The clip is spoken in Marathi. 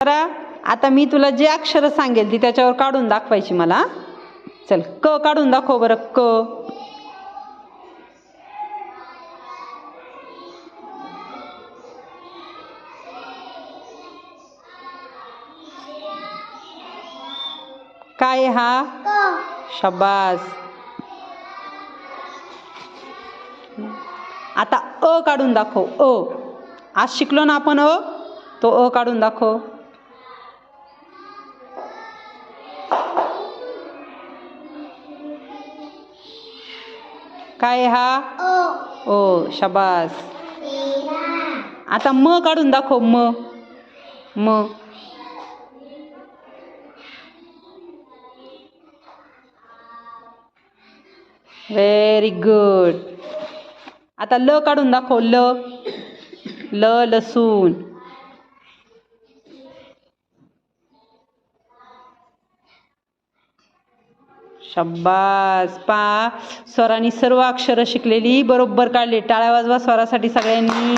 तर आता मी तुला जे अक्षर सांगेल ती त्याच्यावर काढून दाखवायची मला? चल क काढून दाखव बरं क. काय हा? शबास. आता अ काढून दाखव अ. आज शिकलो ना आपण अ तो अ काढून दाखव. काय आहे हा? ओ. शबास. आता म काढून दाखव म. म. व्हेरी गुड आता ल काढून दाखव ल. ल लसूण. शब्बास पा. स्वरांनी सर्व अक्षरं शिकलेली बरोबर काढले. टाळ्या वाजवा स्वरासाठी सगळ्यांनी.